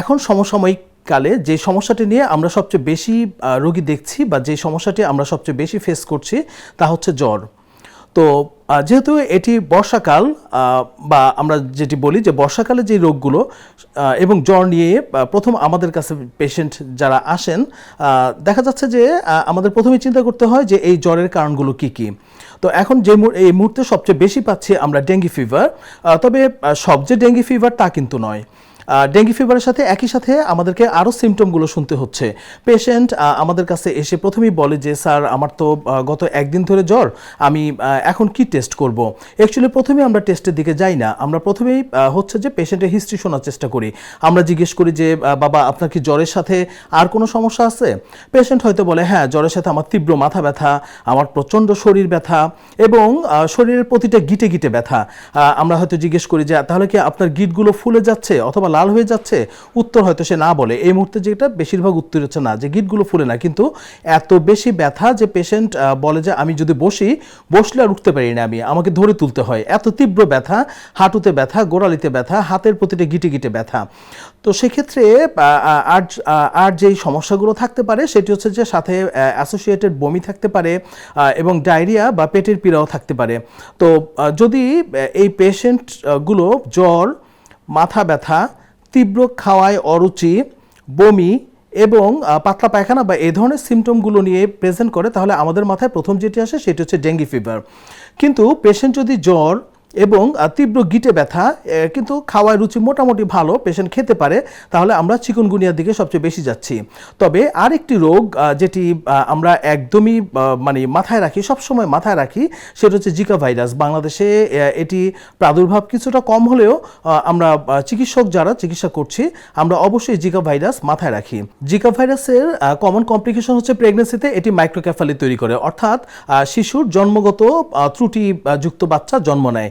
এখন সমসাময়িক কালে যে সমস্যাটি নিয়ে আমরা সবচেয়ে বেশি রোগী দেখছি বা যে সমস্যাটি আমরা সবচেয়ে বেশি ফেস করছি তা হচ্ছে জ্বর। তো যেহেতু এটি বর্ষাকাল বা আমরা যেটি বলি যে বর্ষাকালে যে রোগগুলো এবং জ্বর নিয়ে প্রথম আমাদের কাছে পেশেন্ট যারা আসেন দেখা যাচ্ছে যে আমাদের প্রথমে চিন্তা করতে হয় যে এই জ্বরের কারণগুলো কি কি। তো এখন যে এই মুহূর্তে সবচেয়ে বেশি পাচ্ছি আমরা ডেঙ্গি ফিভার তবে আহ, সব যে ডেঙ্গি ফিভার তা কিন্তু নয়। ডেঙ্গি ফিভারের সাথে একই সাথে আমাদেরকে আরও সিমটমগুলো শুনতে হচ্ছে। পেশেন্ট আমাদের কাছে এসে প্রথমেই বলে যে, স্যার, আমার তো গত একদিন ধরে জ্বর, আমি এখন কি টেস্ট করব? অ্যাকচুয়ালি প্রথমে আমরা টেস্টের দিকে যাই না। আমরা প্রথমেই হচ্ছে যে পেশেন্টের হিস্ট্রি শোনার চেষ্টা করি। আমরা জিজ্ঞেস করি যে বাবা, আপনার কি জ্বরের সাথে আর কোনো সমস্যা আছে? পেশেন্ট হয়তো বলে হ্যাঁ জ্বরের সাথে আমার তীব্র মাথা ব্যথা, আমার প্রচণ্ড শরীর ব্যথা এবং শরীরের প্রতিটা গিটে গিটে ব্যথা। আমরা হয়তো জিজ্ঞেস করি যে, তাহলে কি আপনার গিটগুলো ফুলে যাচ্ছে অথবা লাল হয়ে যাচ্ছে, উত্তর হয়তো সে না বলে। এই মুহূর্তে যেটা, বেশিরভাগ উত্তর হচ্ছে না, যে গিটগুলো ফুলে না। কিন্তু এত বেশি ব্যথা যে পেশেন্ট বলে যে আমি যদি বসি, বসলে আর উঠতে পারি না আমি, আমাকে ধরে তুলতে হয়। এত তীব্র ব্যথা, হাঁটুতে ব্যথা, গোড়ালিতে ব্যথা, হাতের প্রতিটা গিটে গিটে ব্যথা। তো সেক্ষেত্রে আর আর যেই সমস্যাগুলো থাকতে পারে, সেটি হচ্ছে যে সাথে অ্যাসোসিয়েটেড বমি থাকতে পারে এবং ডায়রিয়া বা পেটের পীড়াও থাকতে পারে। তো যদি এই পেশেন্টগুলো জ্বর, মাথা ব্যথা তীব্র খাওয়ায় অরুচি, বমি এবং পাতলা পায়খানা বা এই ধরনের সিমটমগুলো নিয়ে প্রেজেন্ট করে, তাহলে আমাদের মাথায় প্রথম যেটি আসে সেটি হচ্ছে ডেঙ্গি ফিভার কিন্তু পেশেন্ট যদি জ্বর এবং তীব্র গিটে ব্যথা কিন্তু খাওয়ার রুচি মোটামুটি ভালো পেশেন্ট খেতে পারে, তাহলে আমরা চিকুনগুনিয়ার দিকে সবচেয়ে বেশি যাচ্ছি। তবে আরেকটি রোগ যেটি আমরা একদমই মানে মাথায় রাখি, সবসময় মাথায় রাখি, সেটা হচ্ছে জিকা ভাইরাস। বাংলাদেশে এটি প্রাদুর্ভাব কিছুটা কম হলেও আমরা চিকিৎসক যারা চিকিৎসা করছি, আমরা অবশ্যই জিকা ভাইরাস মাথায় রাখি। জিকা ভাইরাসের কমন কমপ্লিকেশন হচ্ছে প্রেগনেন্সিতে এটি মাইক্রোক্যাফালি তৈরি করে। অর্থাৎ শিশুর জন্মগত ত্রুটি যুক্ত বাচ্চা জন্ম নেয়।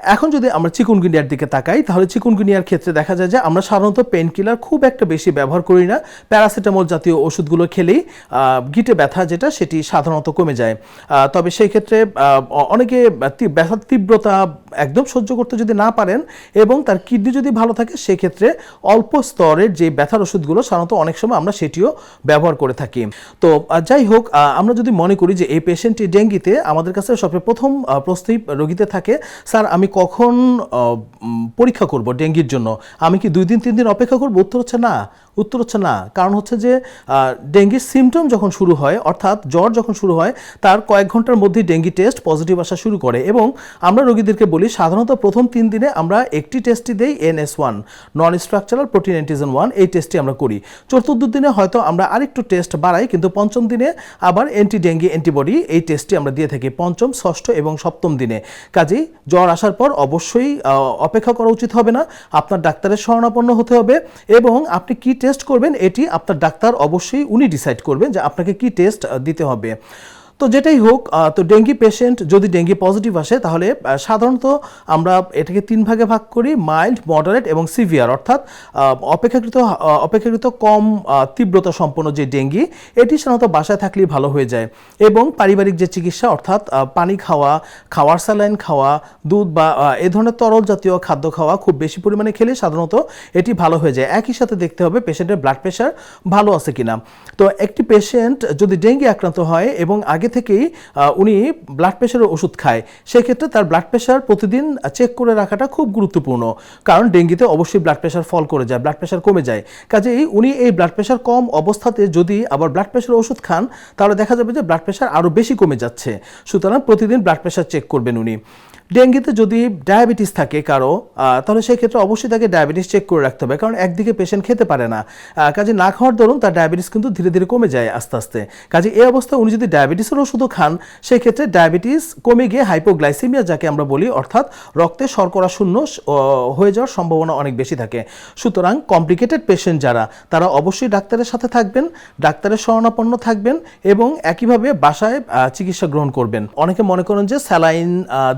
এখন যদি আমরা চিকুনগুনিয়ার দিকে তাকাই, তাহলে চিকুনগুনিয়ার ক্ষেত্রে দেখা যায় যে আমরা সাধারণত পেন কিলার খুব একটা বেশি ব্যবহার করি না। প্যারাসিটামল জাতীয় ওষুধগুলো খেলেই গিটে ব্যথা যেটা, সেটি সাধারণত কমে যায়। তবে সেই ক্ষেত্রে অনেকে ব্যথার তীব্রতা একদম সহ্য করতে যদি না পারেন এবং তার কিডনি যদি ভালো থাকে, সেক্ষেত্রে অল্প স্তরের যে ব্যথার ওষুধগুলো, সাধারণত অনেক সময় আমরা সেটিও ব্যবহার করে থাকি। তো যাই হোক আমরা যদি মনে করি যে এই পেশেন্টটি ডেঙ্গিতে আমাদের কাছে সবচেয়ে প্রথম প্রশ্নই রোগীতে থাকে, স্যার, আমি কখন পরীক্ষা করব ডেঙ্গির জন্য? আমি কি দুই দিন, তিন দিন অপেক্ষা করব? উত্তর হচ্ছে না। উত্তর হচ্ছে না। কারণ হচ্ছে যে ডেঙ্গির সিমটম যখন শুরু হয়, অর্থাৎ জ্বর যখন শুরু হয়, তার কয়েক ঘণ্টার মধ্যেই ডেঙ্গি টেস্ট পজিটিভ আসা শুরু করে এবং আমরা রোগীদেরকে বলি, সাধারণত প্রথম তিন দিনে আমরা একটি টেস্টই দেই NS one non structural protein antigen one এই টেস্টটি আমরা করি। চতুর্থ দিনে হয়তো আমরা আরেকটু টেস্ট বাড়াই, কিন্তু পঞ্চম দিনে আবার অ্যান্টি ডেঙ্গি অ্যান্টিবডি এই টেস্টটি আমরা দিয়ে থাকি পঞ্চম, ষষ্ঠ এবং সপ্তম দিনে। কাজেই জ্বর আসার পর অবশ্যই অপেক্ষা করা উচিত হবে না। আপনার ডাক্তারের শরণাপন্ন হতে হবে এবং আপনি কি টেস্ট করবেন, এটি আপনার ডাক্তার অবশ্যই উনি ডিসাইড করবেন যে আপনাকে কি টেস্ট দিতে হবে। তো যেটাই হোক তো ডেঙ্গি পেশেন্ট যদি ডেঙ্গি পজিটিভ আসে, তাহলে সাধারণত আমরা এটাকে তিন ভাগে ভাগ করি মাইল্ড মডারেট এবং সিভিয়ার অর্থাৎ অপেক্ষাকৃত অপেক্ষাকৃত কম তীব্রতা সম্পন্ন যে ডেঙ্গি, এটি সাধারণত বাসায় থাকলেই ভালো হয়ে যায়। এবং পারিবারিক যে চিকিৎসা, অর্থাৎ পানি খাওয়া, খাওয়ার স্যালাইন খাওয়া, দুধ বা এ ধরনের তরল জাতীয় খাদ্য খাওয়া খুব বেশি পরিমাণে খেলে সাধারণত এটি ভালো হয়ে যায়। একই সাথে দেখতে হবে পেশেন্টের ব্লাড প্রেশার ভালো আছে কিনা। তো একটি পেশেন্ট যদি ডেঙ্গি আক্রান্ত হয় এবং আগে থেকেই উনি ব্লাড প্রেশারের ওষুধ খায়। সেক্ষেত্রে তার ব্লাড প্রেশার প্রতিদিন চেক করে রাখাটা খুব গুরুত্বপূর্ণ। কারণ ডেঙ্গিতে অবশ্যই ব্লাড প্রেশার ফল করে যায় ব্লাড প্রেশার কমে যায়। কাজেই উনি এই ব্লাড প্রেশার কম অবস্থাতে যদি আবার ব্লাড প্রেশারের ওষুধ খান, তাহলে দেখা যাবে যে ব্লাড প্রেশার আরও বেশি কমে যাচ্ছে। সুতরাং প্রতিদিন ব্লাড প্রেশার চেক করবেন উনি। ডেঙ্গিতে যদি ডায়াবেটিস থাকে কারও তাহলে সেই ক্ষেত্রে অবশ্যই তাকে ডায়াবেটিস চেক করে রাখতে হবে। কারণ একদিকে পেশেন্ট খেতে পারে না কাজে না খাওয়ার দরুন তার ডায়াবেটিস কিন্তু ধীরে ধীরে কমে যায় আস্তে আস্তে। কাজে এই অবস্থায় উনি যদি ডায়াবেটিসের ওষুধও খান, সেই ক্ষেত্রে ডায়াবেটিস কমে গিয়ে হাইপোগ্লাইসেমিয়া যাকে আমরা বলি, অর্থাৎ রক্তে শর্করা শূন্য হয়ে যাওয়ার সম্ভাবনা অনেক বেশি থাকে। সুতরাং কমপ্লিকেটেড পেশেন্ট যারা, তারা অবশ্যই ডাক্তারের সাথে থাকবেন, ডাক্তারের শরণাপন্ন থাকবেন এবং একইভাবে বাসায় চিকিৎসা গ্রহণ করবেন। অনেকে মনে করেন যে স্যালাইন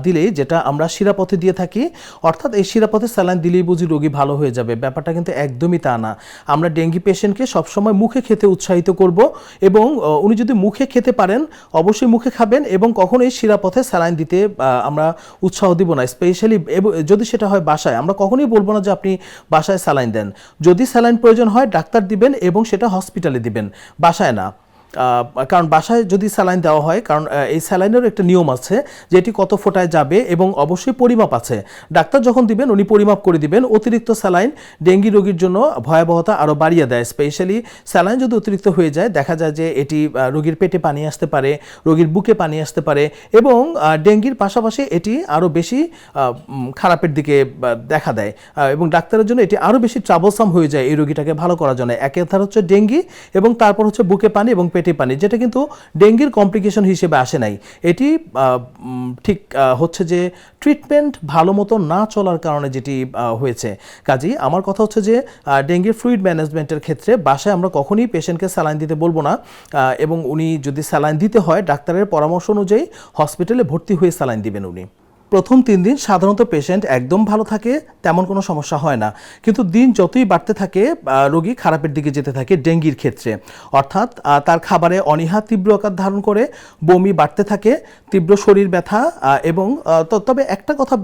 দিলেই যেটা আমরা শিরাপথে দিয়ে থাকি, অর্থাৎ এই শিরাপথে স্যালাইন দিলেই বুঝি রোগী ভালো হয়ে যাবে। ব্যাপারটা কিন্তু একদমই তা না। আমরা ডেঙ্গি পেশেন্টকে সবসময় মুখে খেতে উৎসাহিত করব এবং উনি যদি মুখে খেতে পারেন, অবশ্যই মুখে খাবেন এবং কখনোই শিরাপথে স্যালাইন দিতে আমরা উৎসাহ দিব না। স্পেশালি যদি সেটা হয় বাসায়, আমরা কখনোই বলব না যে আপনি বাসায় স্যালাইন দেন। যদি স্যালাইন প্রয়োজন হয়, ডাক্তার দিবেন এবং সেটা হসপিটালে দিবেন। বাসায় না। কারণ বাসায় যদি স্যালাইন দেওয়া হয়, কারণ এই স্যালাইনেরও একটা নিয়ম আছে যে এটি কত ফোটায় যাবে এবং অবশ্যই পরিমাপ আছে। ডাক্তার যখন দিবেন, উনি পরিমাপ করে দিবেন। অতিরিক্ত স্যালাইন ডেঙ্গি রোগীর জন্য ভয়াবহতা আরও বাড়িয়ে দেয়। স্পেশালি স্যালাইন যদি অতিরিক্ত হয়ে যায়, দেখা যায় যে এটি রোগীর পেটে পানি আসতে পারে, রোগীর বুকে পানি আসতে পারে এবং ডেঙ্গির পাশাপাশি এটি আরও বেশি খারাপের দিকে দেখা দেয়। এবং ডাক্তারের জন্য এটি আরও বেশি ট্রাবলসাম হয়ে যায় এই রোগীটাকে ভালো করার জন্য। একে ধার হচ্ছে ডেঙ্গি এবং তারপর হচ্ছে বুকে পানি এবং পেটে পানি, যেটা কিন্তু ডেঙ্গির কমপ্লিকেশন হিসেবে আসে নাই। এটি ঠিক হচ্ছে যে ট্রিটমেন্ট ভালো মতো না চলার কারণে যেটি হয়েছে। কাজেই আমার কথা হচ্ছে যে ডেঙ্গির ফ্লুইড ম্যানেজমেন্টের ক্ষেত্রে বাসায় আমরা কখনই পেশেন্টকে স্যালাইন দিতে বলব না এবং উনি যদি স্যালাইন দিতে হয়, ডাক্তারের পরামর্শ অনুযায়ী হসপিটালে ভর্তি হয়ে স্যালাইন দিবেন উনি। প্রথম তিন দিন সাধারণত পেশেন্ট একদম ভালো থাকে, তেমন কোনো সমস্যা হয় না। কিন্তু দিন যতই বাড়তে থাকে রোগী খারাপের দিকে যেতে থাকে ডেঙ্গির ক্ষেত্রে। অর্থাৎ তার খাবারে অনীহা, তীব্র আকার ধারণ করে, বমি বাড়তে থাকে, তীব্র শরীর ব্যথা এবং তবে একটা কথা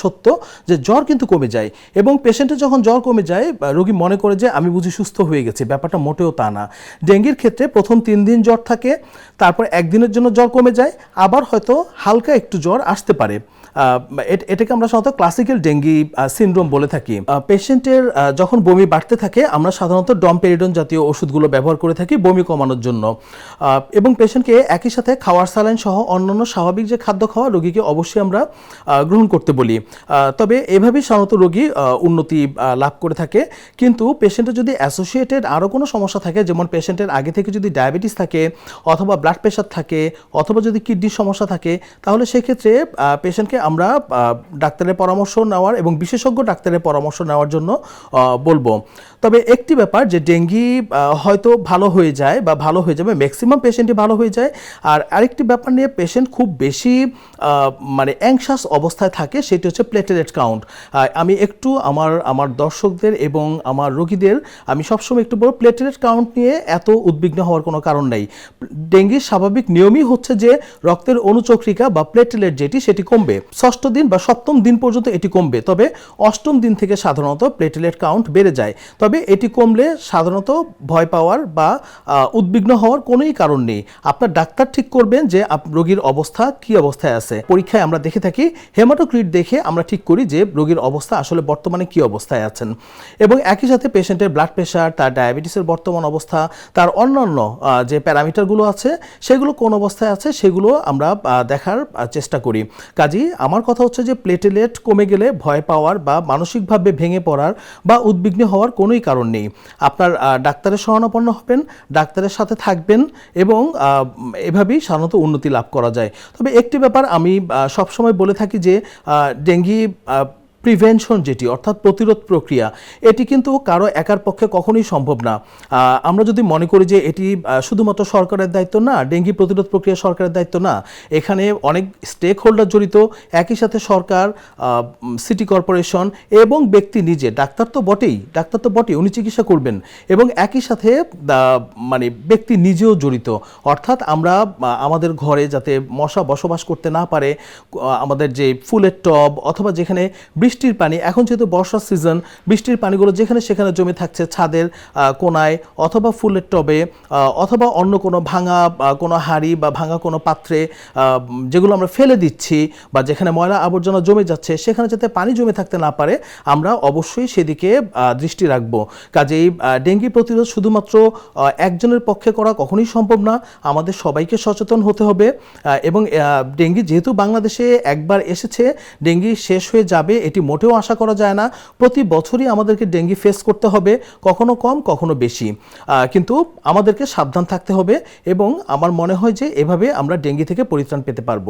সত্য যে জ্বর কিন্তু কমে যায়। এবং পেশেন্টের যখন জ্বর কমে যায় রোগী মনে করে যে, আমি বুঝি সুস্থ হয়ে গেছি, ব্যাপারটা মোটেও তা না। ডেঙ্গির ক্ষেত্রে প্রথম তিন দিন জ্বর থাকে, তারপর একদিনের জন্য জ্বর কমে যায়, আবার হয়তো হালকা একটু জ্বর আসতে পারে। এটাকে আমরা সাধারণত ক্লাসিক্যাল ডেঙ্গি সিনড্রোম বলে থাকি। পেশেন্টের যখন বমি বাড়তে থাকে, আমরা সাধারণত ডমপেরিডন জাতীয় ওষুধগুলো ব্যবহার করে থাকি বমি কমানোর জন্য। এবং পেশেন্টকে একই সাথে খাওয়ার স্যালাইন সহ অন্যান্য স্বাভাবিক যে খাদ্য খাওয়া, রোগীকে অবশ্যই আমরা গ্রহণ করতে বলি। তবে এভাবেই সাধারণত রোগী উন্নতি লাভ করে থাকে। কিন্তু পেশেন্টের যদি অ্যাসোসিয়েটেড আরও কোনো সমস্যা থাকে, যেমন পেশেন্টের আগে থেকে যদি ডায়াবেটিস থাকে, অথবা ব্লাড প্রেশার থাকে, অথবা যদি কিডনির সমস্যা থাকে, তাহলে সেক্ষেত্রে পেশেন্টকে আমরা ডাক্তারের পরামর্শ নেওয়ার এবং বিশেষজ্ঞ ডাক্তারের পরামর্শ নেওয়ার জন্য বলব। তবে একটি ব্যাপার যে ডেঙ্গি হয়তো ভালো হয়ে যায় বা ভালো হয়ে যাবে ম্যাক্সিমাম পেশেন্টই ভালো হয়ে যায়। আর আরেকটি ব্যাপার নিয়ে পেশেন্ট খুব বেশি মানে অ্যাংশাস অবস্থায় থাকে, সেটি হচ্ছে প্লেটেলেট কাউন্ট আমি একটু আমার আমার দর্শকদের এবং আমার রোগীদের, আমি সবসময় একটু বলব প্লেটেলেট কাউন্ট নিয়ে এত উদ্বিগ্ন হওয়ার কোনো কারণ নেই। ডেঙ্গির স্বাভাবিক নিয়মই হচ্ছে যে রক্তের অনুচক্রিকা বা প্লেটেলেট যেটি, সেটি কমবে। ষষ্ঠ দিন বা সপ্তম দিন পর্যন্ত এটি কমবে। তবে অষ্টম দিন থেকে সাধারণত প্লেটেলেট কাউন্ট বেড়ে যায়। তবে এটি কমলে সাধারণত ভয় পাওয়ার বা উদ্বিগ্ন হওয়ার কোনোই কারণ নেই। আপনার ডাক্তার ঠিক করবেন যে রোগীর অবস্থা কি অবস্থায় আছে। পরীক্ষায় আমরা দেখে থাকি, হেমাটোক্রিট দেখে আমরা ঠিক করি যে রোগীর অবস্থা আসলে বর্তমানে কি অবস্থায় আছেন। এবং একই সাথে পেশেন্টের ব্লাড প্রেশার তার ডায়াবেটিসের বর্তমান অবস্থা, তার অন্যান্য যে প্যারামিটারগুলো আছে, সেগুলো কোন অবস্থায় আছে, সেগুলো আমরা দেখার চেষ্টা করি। কাজেই আমার কথা হচ্ছে যে প্লেটেলেট কমে গেলে ভয় পাওয়ার বা মানসিকভাবে ভেঙে পড়ার বা উদ্বিগ্ন হওয়ার কোনোই কারণ নেই। আপনার ডাক্তারের শরণাপন্ন হবেন, ডাক্তারের সাথে থাকবেন এবং এভাবেই সাধারণত উন্নতি লাভ করা যায়। তবে একটি ব্যাপার আমি সবসময় বলে থাকি যে ডেঙ্গি প্রিভেনশন যেটি, অর্থাৎ প্রতিরোধ প্রক্রিয়া, এটি কিন্তু কারও একার পক্ষে কখনোই সম্ভব না। আমরা যদি মনে করি যে এটি শুধুমাত্র সরকারের দায়িত্ব না, ডেঙ্গি প্রতিরোধ প্রক্রিয়া সরকারের দায়িত্ব না, এখানে অনেক স্টেক হোল্ডার জড়িত, একই সাথে সরকার সিটি কর্পোরেশন এবং ব্যক্তি নিজে, ডাক্তার তো বটেই, ডাক্তার তো বটেই, উনি চিকিৎসা করবেন। এবং একই সাথে মানে ব্যক্তি নিজেও জড়িত। অর্থাৎ আমরা আমাদের ঘরে যাতে মশা বসবাস করতে না পারে আমাদের যে ফুলের টব অথবা যেখানে বৃষ্টির পানি, এখন যেহেতু বর্ষার সিজন বৃষ্টির পানিগুলো যেখানে সেখানে জমে থাকছে ছাদের কোনায় অথবা ফুলের টবে অথবা অন্য কোনো ভাঙা কোনো হাঁড়ি বা ভাঙা কোনো পাত্রে যেগুলো আমরা ফেলে দিচ্ছি বা যেখানে ময়লা আবর্জনা জমে যাচ্ছে, সেখানে যাতে পানি জমে থাকতে না পারে, আমরা অবশ্যই সেদিকে দৃষ্টি রাখব। কাজেই ডেঙ্গি প্রতিরোধ শুধুমাত্র একজনের পক্ষে করা কখনোই সম্ভব না, আমাদের সবাইকে সচেতন হতে হবে এবং ডেঙ্গি যেহেতু বাংলাদেশে একবার এসেছে, ডেঙ্গি শেষ হয়ে যাবে, এটি মোটেও আশা করা যায় না। প্রতি বছরই আমাদেরকে ডেঙ্গি ফেস করতে হবে, কখনো কম, কখনো বেশি। কিন্তু আমাদেরকে সাবধান থাকতে হবে এবং আমার মনে হয় যে এভাবে আমরা ডেঙ্গি থেকে পরিত্রাণ পেতে পারব।